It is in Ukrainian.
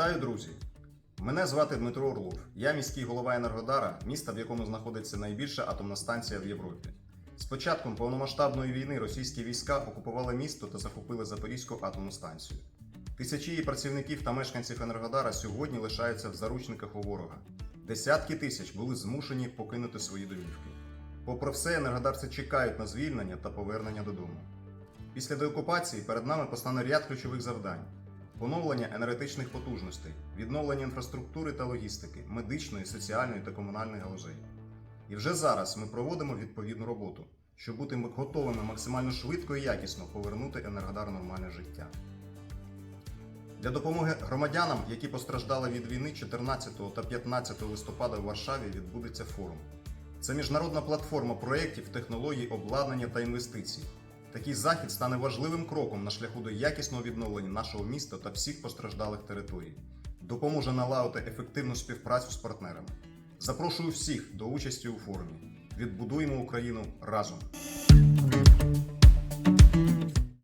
Вітаю, друзі! Мене звати Дмитро Орлов. Я міський голова Енергодара, міста, в якому знаходиться найбільша атомна станція в Європі. З початком повномасштабної війни російські війська окупували місто та захопили Запорізьку атомну станцію. Тисячі її працівників та мешканців Енергодара сьогодні лишаються в заручниках у ворога. Десятки тисяч були змушені покинути свої домівки. Попри все, енергодарці чекають на звільнення та повернення додому. Після деокупації перед нами постане ряд ключових завдань: поновлення енергетичних потужностей, відновлення інфраструктури та логістики, медичної, соціальної та комунальної галузей. І вже зараз ми проводимо відповідну роботу, щоб бути готовими максимально швидко і якісно повернути Енергодар нормальне життя. Для допомоги громадянам, які постраждали від війни 14 та 15 листопада в Варшаві, відбудеться форум. Це міжнародна платформа проєктів, технологій, обладнання та інвестицій. Такий захід стане важливим кроком на шляху до якісного відновлення нашого міста та всіх постраждалих територій, допоможе налагодити ефективну співпрацю з партнерами. Запрошую всіх до участі у форумі. Відбудуємо Україну разом.